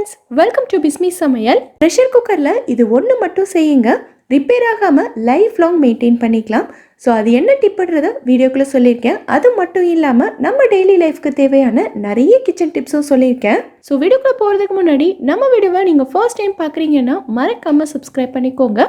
Friends welcome to Bismi சமையல் pressure குக்கரில் இது ஒன்று மட்டும் செய்யுங்க. ரிப்பேர் ஆகாமல் லைஃப் லாங் மெயின்டைன் பண்ணிக்கலாம். ஸோ அது என்ன டிப்புன்றத வீடியோக்குள்ளே சொல்லியிருக்கேன். அது மட்டும் இல்லாமல் நம்ம டெய்லி லைஃப்க்கு தேவையான நிறைய கிச்சன் டிப்ஸும் சொல்லியிருக்கேன். ஸோ வீடியோக்குள்ளே போகிறதுக்கு முன்னாடி நம்ம வீடியோவை நீங்கள் ஃபர்ஸ்ட் டைம் பார்க்குறீங்கன்னா மறக்காமல் சப்ஸ்கிரைப் பண்ணிக்கோங்க.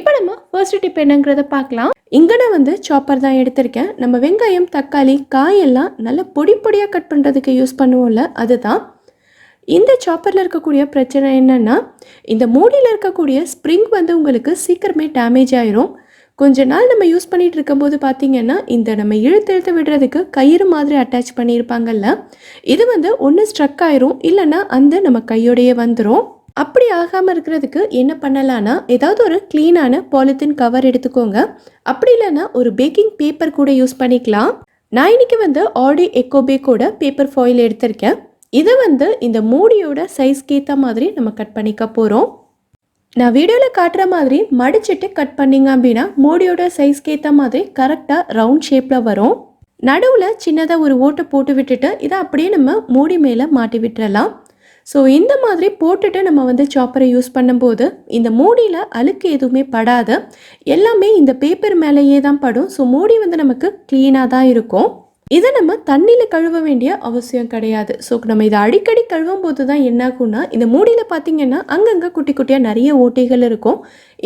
இப்போ நம்ம ஃபர்ஸ்ட் டிப் என்னங்கிறத பார்க்கலாம். இங்கே நான் வந்து சாப்பர் தான் எடுத்திருக்கேன். நம்ம வெங்காயம் தக்காளி காயெல்லாம் நல்லா பொடி பொடியாக கட் பண்ணுறதுக்கு யூஸ் பண்ணுவோம்ல அதுதான். இந்த சாப்பரில் இருக்கக்கூடிய பிரச்சனை என்னென்னா இந்த மூடியில் இருக்கக்கூடிய ஸ்ப்ரிங் வந்து உங்களுக்கு சீக்கிரமே டேமேஜ் ஆயிரும். கொஞ்ச நாள் நம்ம யூஸ் பண்ணிகிட்டு இருக்கும்போது பார்த்தீங்கன்னா இந்த நம்ம இழுத்து இழுத்து விடுறதுக்கு கயிறு மாதிரி அட்டாச் பண்ணியிருப்பாங்கல்ல இது வந்து ஒன்று ஸ்ட்ரக் ஆயிரும் இல்லைன்னா அந்த நம்ம கையோடையே வந்துடும் அப்படி ஆகாமல் இருக்கிறதுக்கு என்ன பண்ணலான்னா ஏதாவது ஒரு க்ளீனான பாலித்தீன் கவர் எடுத்துக்கோங்க. அப்படி இல்லைன்னா ஒரு பேக்கிங் பேப்பர் கூட யூஸ் பண்ணிக்கலாம். நான் இன்னைக்கு வந்து ஆடி எக்கோபேக்கோட பேப்பர் ஃபாயில் எடுத்திருக்கேன். இதை வந்து இந்த மூடியோட சைஸ்க்கு ஏற்ற மாதிரி நம்ம கட் பண்ணிக்க போகிறோம் நான் வீடியோவில் காட்டுற மாதிரி மடிச்சிட்டு கட் பண்ணிங்க அப்படின்னா மூடியோட சைஸ்க்கு ஏற்ற மாதிரி கரெக்டாக ரவுண்ட் ஷேப்பில் வரும். நடுவில் சின்னதாக ஒரு ஓட்டை போட்டு விட்டுட்டு இதை அப்படியே நம்ம மூடி மேலே மாட்டி விட்டுறலாம். ஸோ இந்த மாதிரி போட்டுட்டு நம்ம வந்து சாப்பரை யூஸ் பண்ணும்போது இந்த மூடியில் அழுக்கு எதுவுமே படாது. எல்லாமே இந்த பேப்பர் மேலேயே தான் படும். ஸோ மூடி வந்து நமக்கு க்ளீனாக தான் இருக்கும். இதை நம்ம தண்ணியில் கழுவ வேண்டிய அவசியம் கிடையாது. ஸோ நம்ம இதை அடிக்கடி கழுவும் போது தான் என்ன ஆகும்னா இந்த மூடியில் பார்த்தீங்கன்னா அங்கங்கே குட்டி குட்டியாக நிறைய ஓட்டைகள் இருக்கும்.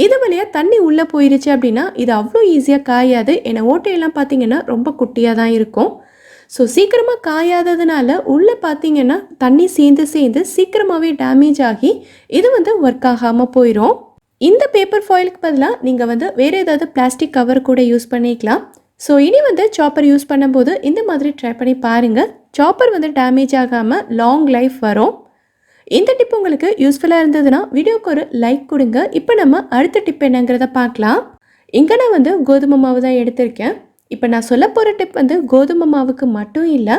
இது வழியாக தண்ணி உள்ளே போயிருச்சு அப்படின்னா இது அவ்வளோ ஈஸியாக காயாது. ஏன்னா ஓட்டையெல்லாம் பார்த்தீங்கன்னா ரொம்ப குட்டியாக தான் இருக்கும். ஸோ சீக்கிரமாக காயாததுனால உள்ளே பார்த்தீங்கன்னா தண்ணி சேர்ந்து சேர்ந்து சீக்கிரமாகவே டேமேஜ் ஆகி இது வந்து ஒர்க் ஆகாமல் போயிடும் இந்த பேப்பர் ஃபாயிலுக்கு பதிலாக நீங்கள் வந்து வேறு ஏதாவது பிளாஸ்டிக் கவர் கூட யூஸ் பண்ணிக்கலாம். ஸோ இனி வந்து சாப்பர் யூஸ் பண்ணும்போது இந்த மாதிரி ட்ரை பண்ணி பாருங்கள் சாப்பர் வந்து டேமேஜ் ஆகாமல் லாங் லைஃப் வரும். இந்த டிப் உங்களுக்கு யூஸ்ஃபுல்லாக இருந்ததுன்னா வீடியோக்கு ஒரு லைக் கொடுங்க. இப்போ நம்ம அடுத்த டிப் என்னங்கிறத பார்க்கலாம். இங்கே நான் வந்து கோதுமை மாவு தான் எடுத்திருக்கேன். இப்போ நான் சொல்ல போகிற டிப் வந்து கோதுமை மாவுக்கு மட்டும் இல்லை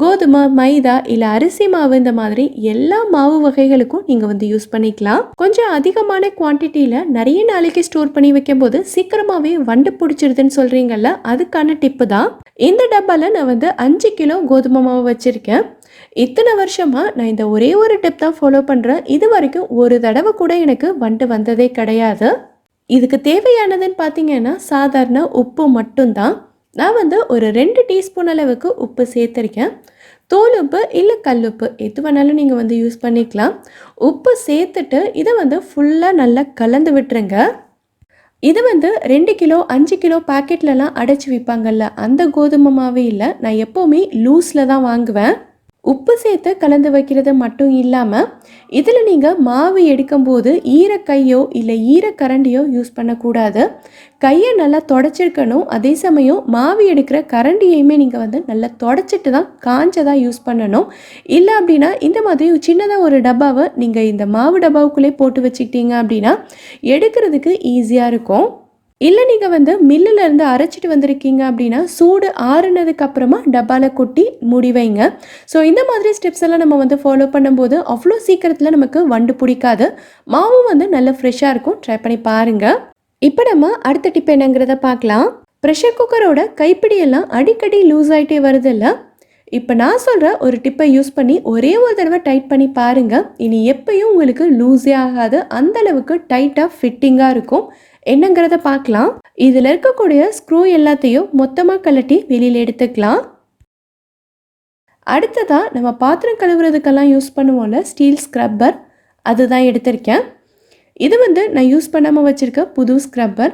கோதுமை மைதா இல்லை அரிசி மாவு இந்த மாதிரி எல்லா மாவு வகைகளுக்கும் நீங்கள் வந்து யூஸ் பண்ணிக்கலாம். கொஞ்சம் அதிகமான குவான்டிட்டியில் நிறைய நாளைக்கு ஸ்டோர் பண்ணி வைக்கும்போது சீக்கிரமாகவே வண்டு பிடிச்சிருதுன்னு சொல்கிறீங்கல்ல அதுக்கான டிப்பு தான். இந்த டப்பாவில் நான் வந்து அஞ்சு கிலோ கோதுமை மாவு வச்சுருக்கேன். இத்தனை வருஷமாக நான் இந்த ஒரே ஒரு டிப் தான் ஃபாலோ பண்ணுறேன் இது வரைக்கும் ஒரு தடவை கூட எனக்கு வண்டு வந்ததே கிடையாது. இதுக்கு தேவையானதுன்னு பார்த்தீங்கன்னா சாதாரண உப்பு மட்டும்தான். நான் வந்து ஒரு ரெண்டு டீஸ்பூன் அளவுக்கு உப்பு சேர்த்துருக்கேன். தோல் உப்பு இல்லை கல்லுப்பு எது வேணாலும் நீங்கள் வந்து யூஸ் பண்ணிக்கலாம். உப்பு சேர்த்துட்டு இதை வந்து ஃபுல்லாக நல்லா கலந்து விட்டுருங்க. இது வந்து ரெண்டு கிலோ அஞ்சு கிலோ பாக்கெட்லலாம் அடைச்சி விற்பாங்கல்ல அந்த கோதுமை மாவே இல்லை நான் எப்போவுமே லூஸில் தான் வாங்குவேன். உப்பு சேர்த்து கலந்து வைக்கிறது மட்டும் இல்லாமல் இதில் நீங்கள் மாவு எடுக்கும்போது ஈரக்கையோ இல்லை ஈரக்கரண்டியோ யூஸ் பண்ணக்கூடாது. கையை நல்லா தொடச்சிருக்கணும். அதே சமயம் மாவு எடுக்கிற கரண்டியையுமே நீங்கள் வந்து நல்லா தொடச்சிட்டு தான் காஞ்சதாக யூஸ் பண்ணணும். இல்லை அப்படின்னா இந்த மாதிரி சின்னதாக ஒரு டப்பாவை நீங்கள் இந்த மாவு டப்பாவுக்குள்ளே போட்டு வச்சுக்கிட்டீங்க அப்படின்னா எடுக்கிறதுக்கு ஈஸியாக இருக்கும். இல்லை நீங்கள் வந்து மில்லில் இருந்து அரைச்சிட்டு வந்திருக்கீங்க அப்படின்னா சூடு ஆறுனதுக்கு அப்புறமா டப்பாவில் கொட்டி மூடி வைங்க. ஸோ இந்த மாதிரி ஸ்டெப்ஸ் எல்லாம் நம்ம வந்து ஃபாலோ பண்ணும்போது அவ்வளோ சீக்கிரத்தில் நமக்கு வண்டு பிடிக்காது. மாவும் வந்து நல்ல ஃப்ரெஷ்ஷாக இருக்கும். ட்ரை பண்ணி பாருங்கள் இப்போ நம்ம அடுத்த டிப் என்னங்கிறத பார்க்கலாம். ப்ரெஷர் குக்கரோட கைப்பிடியெல்லாம் அடிக்கடி லூஸ் ஆகிட்டே வருதில்ல இப்போ நான் சொல்கிற ஒரு டிப்பை யூஸ் பண்ணி ஒரே ஒரு தடவை டைட் பண்ணி பாருங்கள் இனி எப்பயும் உங்களுக்கு லூஸே ஆகாது. அந்தளவுக்கு டைட்டாக ஃபிட்டிங்காக இருக்கும். என்னங்கிறத பார்க்கலாம். இதில் இருக்கக்கூடிய ஸ்க்ரூ எல்லாத்தையும் மொத்தமாக கழட்டி வெளியில் எடுத்துக்கலாம். அடுத்ததாக நம்ம பாத்திரம் கழுவுறதுக்கெல்லாம் யூஸ் பண்ணுவோம்ல ஸ்டீல் ஸ்க்ரப்பர் அதுதான் எடுத்திருக்கேன். இது வந்து நான் யூஸ் பண்ணாமல் வச்சுருக்க புது ஸ்க்ரப்பர்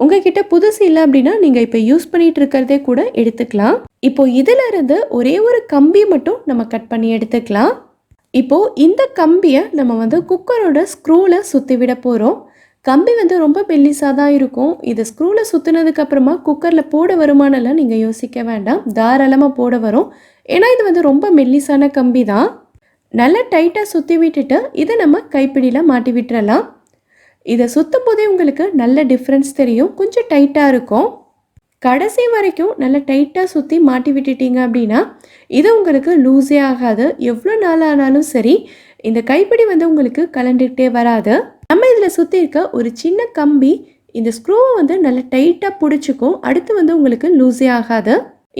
உங்ககிட்ட புதுசு இல்லை அப்படின்னா நீங்கள் இப்போ யூஸ் பண்ணிகிட்டு இருக்கிறதே கூட எடுத்துக்கலாம். இப்போ இதிலிருந்து ஒரே ஒரு கம்பி மட்டும் நம்ம கட் பண்ணி எடுத்துக்கலாம். இப்போது இந்த கம்பியை நம்ம வந்து குக்கரோட ஸ்க்ரூவில் சுற்றி விட போகிறோம் கம்பி வந்து ரொம்ப மெல்லிசாக தான் இருக்கும். இதை ஸ்க்ரூவில் சுற்றினதுக்கு அப்புறமா குக்கரில் போட வருமானலாம் நீங்கள் யோசிக்க வேண்டாம். தாராளமாக போட வரும். ஏன்னா இது வந்து ரொம்ப மெல்லிசான கம்பி தான். நல்லா டைட்டாக சுற்றி விட்டுட்டு இதை நம்ம கைப்பிடியில் மாட்டி விட்டுறலாம். இதை சுற்றும் போதே உங்களுக்கு நல்ல டிஃப்ரென்ஸ் தெரியும். கொஞ்சம் டைட்டாக இருக்கும். கடைசி வரைக்கும் நல்லா டைட்டாக சுற்றி மாட்டி விட்டுட்டீங்க அப்படின்னா இது உங்களுக்கு லூஸே ஆகாது. எவ்வளோ நாள் ஆனாலும் சரி இந்த கைப்பிடி வந்து உங்களுக்கு கலண்டுகிட்டே வராது. நம்ம இதில் சுற்றி இருக்க ஒரு சின்ன கம்பி இந்த ஸ்க்ரூவை வந்து நல்லா டைட்டாக பிடிச்சிக்கும். அடுத்து வந்து உங்களுக்கு லூஸே ஆகாது.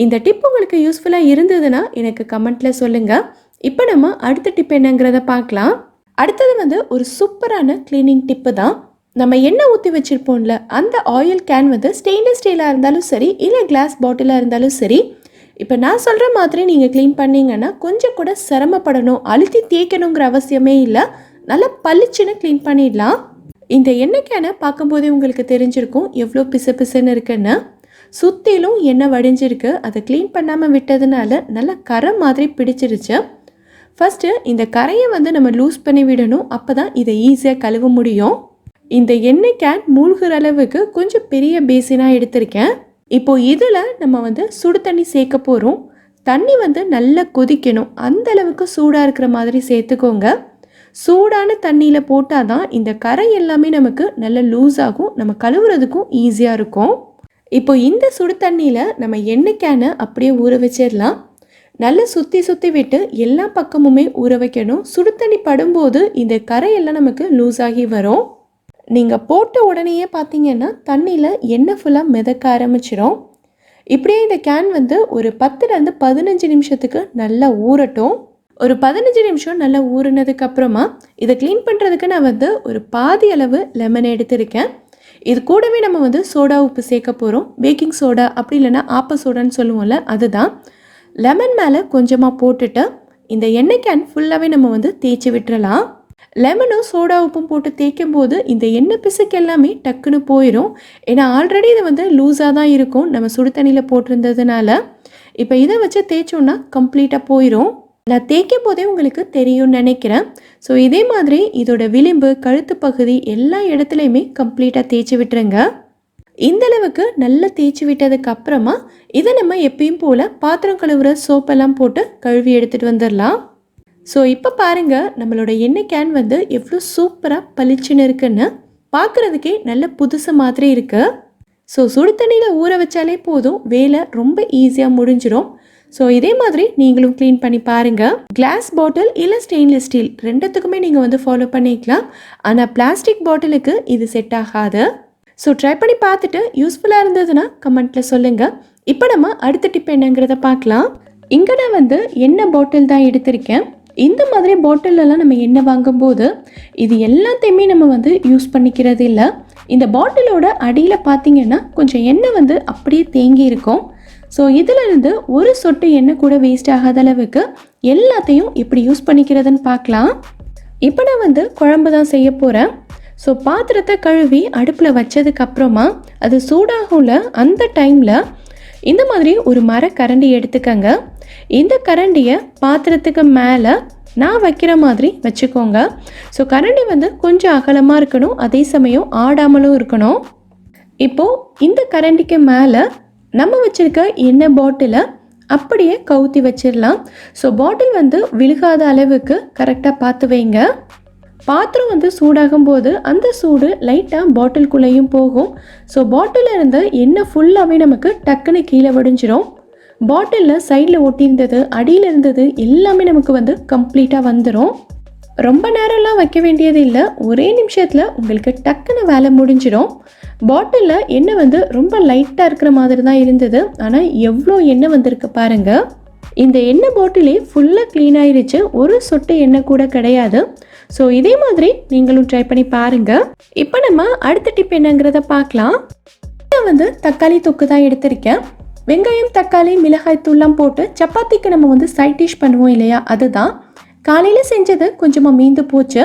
இந்த டிப் உங்களுக்கு யூஸ்ஃபுல்லாக இருந்ததுன்னா எனக்கு கமெண்ட்டில் சொல்லுங்கள் இப்போ நம்ம அடுத்த டிப் என்னங்கிறத பார்க்கலாம். அடுத்தது வந்து ஒரு சூப்பரான க்ளீனிங் டிப்பு தான். நம்ம எண்ணெய் ஊற்றி வச்சுருப்போம்ல அந்த ஆயில் கேன் வந்து ஸ்டெயின்லெஸ் ஸ்டீலாக இருந்தாலும் சரி இல்லை கிளாஸ் பாட்டிலாக இருந்தாலும் சரி இப்போ நான் சொல்கிற மாதிரி நீங்கள் க்ளீன் பண்ணீங்கன்னா கொஞ்சம் கூட சிரமப்படணும். அழுத்தி தேய்க்கணுங்கிற அவசியமே இல்லை. நல்லா பளிச்சுன்னு க்ளீன் பண்ணிடலாம். இந்த எண்ணெய் கேனை பார்க்கும்போதே உங்களுக்கு தெரிஞ்சிருக்கும் எவ்வளோ பிசு பிசுன்னு இருக்குன்னு. சுற்றிலும் எண்ணெய் வடிஞ்சிருக்கு. அதை க்ளீன் பண்ணாமல் விட்டதுனால நல்லா கரை மாதிரி பிடிச்சிருச்சு. ஃபஸ்ட்டு இந்த கரையை வந்து நம்ம லூஸ் பண்ணி விடணும். அப்போ தான் இதை ஈஸியாக கழுவ முடியும். இந்த எண்ணெய் கேன் மூழ்கிற அளவுக்கு கொஞ்சம் பெரிய பேசினாக எடுத்திருக்கேன். இப்போது இதில் நம்ம வந்து சுடு தண்ணி சேர்க்க போகிறோம் தண்ணி வந்து நல்லா கொதிக்கணும். அந்த அளவுக்கு சூடாக இருக்கிற மாதிரி சேர்த்துக்கோங்க. சூடான தண்ணியில் போட்டால் தான் இந்த கரை எல்லாமே நமக்கு நல்ல லூஸ் ஆகும். நம்ம கழுவுறதுக்கும் ஈஸியாக இருக்கும். இப்போ இந்த சுடு தண்ணியில் நம்ம எண்ணெய் கேனை அப்படியே ஊற வச்சிடலாம். நல்லா சுற்றி சுற்றி விட்டு எல்லா பக்கமுமே ஊற வைக்கணும். சுடு தண்ணி படும்போது இந்த கரையெல்லாம் நமக்கு லூஸ் ஆகி வரும். நீங்கள் போட்ட உடனேயே பார்த்தீங்கன்னா தண்ணியில் எண்ணெய் ஃபுல்லாக மிதக்க ஆரம்பிச்சிடும் இப்படியே இந்த கேன் வந்து ஒரு பத்துலேருந்து பதினஞ்சு நிமிஷத்துக்கு நல்லா ஊறட்டும். ஒரு பதினஞ்சு நிமிஷம் நல்லா ஊறினதுக்கு அப்புறமா இதை க்ளீன் பண்ணுறதுக்கு நான் வந்து ஒரு பாதி அளவு லெமன் எடுத்திருக்கேன். இது கூடவே நம்ம வந்து சோடா உப்பு சேர்க்க போகிறோம் பேக்கிங் சோடா அப்படி இல்லைன்னா ஆப்ப சோடான்னு சொல்லுவோம்ல அதுதான். லெமன் மேலே கொஞ்சமாக போட்டுட்டு இந்த எண்ணெய் கேன் ஃபுல்லாகவே நம்ம வந்து தேய்ச்சி விட்டுறலாம். லெமனும் சோடா உப்பும் போட்டு தேய்க்கும் போது இந்த எண்ணெய் பிசுக்கு எல்லாமே டக்குன்னு போயிடும் ஏன்னா ஆல்ரெடி இது வந்து லூஸாக தான் இருக்கும். நம்ம சுடு தண்ணியில் போட்டிருந்ததுனால. இப்போ இதை வச்சு தேய்ச்சோன்னா கம்ப்ளீட்டாக போயிடும் நான் தேய்க்கும் போதே உங்களுக்கு தெரியும்னு நினைக்கிறேன். ஸோ இதே மாதிரி இதோட விளிம்பு கழுத்து பகுதி எல்லா இடத்துலையுமே கம்ப்ளீட்டாக தேய்ச்சி விட்டுருங்க. இந்தளவுக்கு நல்லா தேய்ச்சி விட்டதுக்கு அப்புறமா இதை நம்ம எப்பயும் போல் பாத்திரம் கழுவுற சோப்பெல்லாம் போட்டு கழுவி எடுத்துகிட்டு வந்துடலாம். ஸோ இப்போ பாருங்கள் நம்மளோட எண்ணெய் கேன் வந்து எவ்வளோ சூப்பராக பளிச்சுன்னு இருக்குன்னு பார்க்குறதுக்கே நல்ல புதுசு மாதிரி இருக்குது ஸோ சுடு தண்ணியில் ஊற வச்சாலே போதும் வேலை ரொம்ப ஈஸியாக முடிஞ்சிடும் ஸோ இதே மாதிரி நீங்களும் க்ளீன் பண்ணி பாருங்கள் கிளாஸ் பாட்டில் இல்லை ஸ்டெயின்லெஸ் ஸ்டீல் ரெண்டுத்துக்குமே நீங்கள் வந்து ஃபாலோ பண்ணிக்கலாம். ஆனால் பிளாஸ்டிக் பாட்டிலுக்கு இது செட் ஆகாது. ஸோ ட்ரை பண்ணி பார்த்துட்டு யூஸ்ஃபுல்லாக இருந்ததுன்னா கமெண்ட்டில் சொல்லுங்கள் இப்போ நம்ம அடுத்த டிப் என்னங்கிறத பார்க்கலாம். இங்கே நான் வந்து என்ன பாட்டில் தான் எடுத்திருக்கேன். இந்த மாதிரி பாட்டிலெல்லாம் நம்ம எண்ணெய் வாங்கும்போது இது எல்லாத்தையுமே நம்ம வந்து யூஸ் பண்ணிக்கிறது இல்லை. இந்த பாட்டிலோட அடியில் பார்த்தீங்கன்னா கொஞ்சம் எண்ணெய் வந்து அப்படியே தேங்கி இருக்கும். ஸோ இதிலிருந்து ஒரு சொட்டு எண்ணெய் கூட வேஸ்ட் ஆகாத அளவுக்கு எல்லாத்தையும் எப்படி யூஸ் பண்ணிக்கிறதுன்னு பார்க்கலாம். இப்போ நான் வந்து குழம்பு தான் செய்ய போகிறேன் ஸோ பாத்திரத்தை கழுவி அடுப்பில் வச்சதுக்கப்புறமா அது சூடாகும்ல அந்த டைமில் இந்த மாதிரி ஒரு மர கரண்டி எடுத்துக்கங்க. இந்த கரண்டியை பாத்திரத்துக்கு மேலே நான் வைக்கிற மாதிரி வச்சுக்கோங்க. ஸோ கரண்டி வந்து கொஞ்சம் அகலமாக இருக்கணும். அதே சமயம் ஆடாமலும் இருக்கணும். இப்போது இந்த கரண்டிக்கு மேலே நம்ம வச்சுருக்க எண்ணெய் பாட்டிலை அப்படியே கவுத்தி வச்சிடலாம். ஸோ பாட்டில் வந்து விழுகாத அளவுக்கு கரெக்டாக பார்த்து வைங்க. பாத்திரம் வந்து சூடாகும் போது அந்த சூடு லைட்டாக பாட்டில்குள்ளேயும் போகும். ஸோ பாட்டிலிருந்து எண்ணெய் ஃபுல்லாகவே நமக்கு டக்குன்னு கீழே வடிஞ்சிரும். பாட்டிலில் சைடில் ஒட்டியிருந்தது அடியில் இருந்தது எல்லாமே நமக்கு வந்து கம்ப்ளீட்டாக வந்துடும் ரொம்ப நேரம்லாம் வைக்க வேண்டியது இல்லை. ஒரே நிமிஷத்தில் உங்களுக்கு டக்குன்னு வேலை முடிஞ்சிடும். பாட்டிலில் எண்ணெய் வந்து ரொம்ப லைட்டாக இருக்கிற மாதிரி தான் இருந்தது. ஆனால் எவ்வளோ எண்ணெய் வந்திருக்கு பாருங்கள் இந்த எண்ணெய் பாட்டிலே ஃபுல்லாக க்ளீன் ஆயிருச்சு. ஒரு சொட்டு எண்ணெய் கூட கிடையாது. ஸோ இதே மாதிரி நீங்களும் ட்ரை பண்ணி பாருங்கள் இப்போ நம்ம அடுத்த டிப் என்னங்கிறத பார்க்கலாம். நான் வந்து தக்காளி தொக்கு தான் எடுத்திருக்கேன். வெங்காயம் தக்காளி மிளகாய் தூள்லாம் போட்டு சப்பாத்திக்கு நம்ம வந்து சைட் டிஷ் பண்ணுவோம் இல்லையா? அதுதான். காலையில் செஞ்சது கொஞ்சமாக மீந்து போச்சு.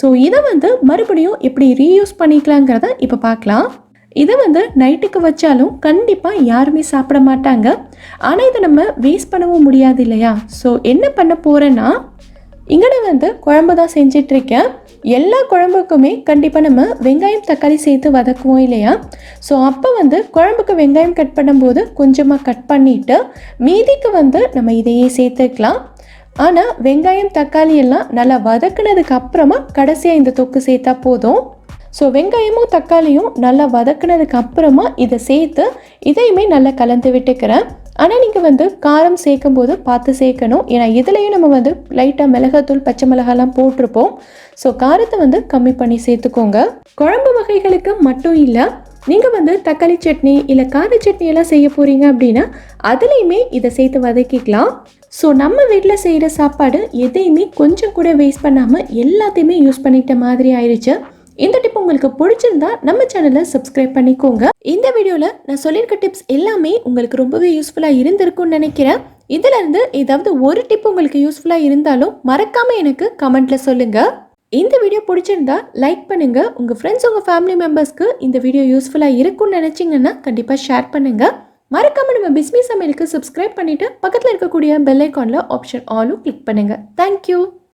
ஸோ இதை வந்து மறுபடியும் எப்படி ரீயூஸ் பண்ணிக்கலாங்கிறத இப்போ பார்க்கலாம். இதை வந்து நைட்டுக்கு வச்சாலும் கண்டிப்பாக யாருமே சாப்பிட மாட்டாங்க. ஆனால் இதை நம்ம வேஸ்ட் பண்ணவும் முடியாது இல்லையா? ஸோ என்ன பண்ண போகிறேன்னா இங்கே வந்து குழம்பு தான் செஞ்சிட்ருக்கேன். எல்லா குழம்புக்குமே கண்டிப்பாக நம்ம வெங்காயம் தக்காளி சேர்த்து வதக்குவோம் இல்லையா? ஸோ அப்போ வந்து குழம்புக்கு வெங்காயம் கட் பண்ணும்போது கொஞ்சமாக கட் பண்ணிவிட்டு மீதிக்கு வந்து நம்ம இதையே சேர்த்துக்கலாம். ஆனால் வெங்காயம் தக்காளி எல்லாம் நல்லா வதக்குனதுக்கு அப்புறமா கடைசியாக இந்த தொக்கு சேர்த்தா போதும். ஸோ வெங்காயமும் தக்காளியும் நல்லா வதக்குனதுக்கு அப்புறமா இதை சேர்த்து இதையுமே நல்லா கலந்து விட்டுக்கிறேன். ஆனால் நீங்கள் வந்து காரம் சேர்க்கும் போது பார்த்து சேர்க்கணும். ஏன்னா இதுலேயும் நம்ம வந்து லைட்டாக மிளகாத்தூள் பச்சை மிளகாலாம் போட்டிருப்போம். ஸோ காரத்தை வந்து கம்மி பண்ணி சேர்த்துக்கோங்க. குழம்பு வகைகளுக்கு மட்டும் இல்லை நீங்கள் வந்து தக்காளி சட்னி இல்லை கார சட்னி எல்லாம் செய்ய போகிறீங்க அப்படின்னா அதுலேயுமே இதை சேர்த்து வதக்கிக்கலாம். ஸோ நம்ம வீட்டில் செய்கிற சாப்பாடு எதையுமே கொஞ்சம் கூட வேஸ்ட் பண்ணாமல் எல்லாத்தையுமே யூஸ் பண்ணிக்கிட்ட மாதிரி ஆயிடுச்சு இந்த டிப் உங்களுக்கு பிடிச்சிருந்தா நம்ம சேனலை சப்ஸ்கிரைப் பண்ணிக்கோங்க. இந்த வீடியோவில் நான் சொல்லியிருக்க டிப்ஸ் எல்லாமே உங்களுக்கு ரொம்பவே யூஸ்ஃபுல்லாக இருந்திருக்கும்னு நினைக்கிறேன். இதுல இருந்து ஏதாவது ஒரு டிப் உங்களுக்கு யூஸ்ஃபுல்லாக இருந்தாலும் மறக்காம எனக்கு கமெண்ட்ல சொல்லுங்க. இந்த வீடியோ பிடிச்சிருந்தா லைக் பண்ணுங்க. உங்க ஃப்ரெண்ட்ஸ் உங்க ஃபேமிலி மெம்பர்ஸ்க்கு இந்த வீடியோ யூஸ்ஃபுல்லாக இருக்கும்னு நினைச்சீங்கன்னா கண்டிப்பாக ஷேர் பண்ணுங்க. மறக்காம நம்ம பிஸ்மி சமையலுக்கு சப்ஸ்கிரைப் பண்ணிட்டு பக்கத்தில் இருக்கக்கூடிய பெல் ஐக்கான்ல ஆப்ஷன் ஆலும் கிளிக் பண்ணுங்க. Thank you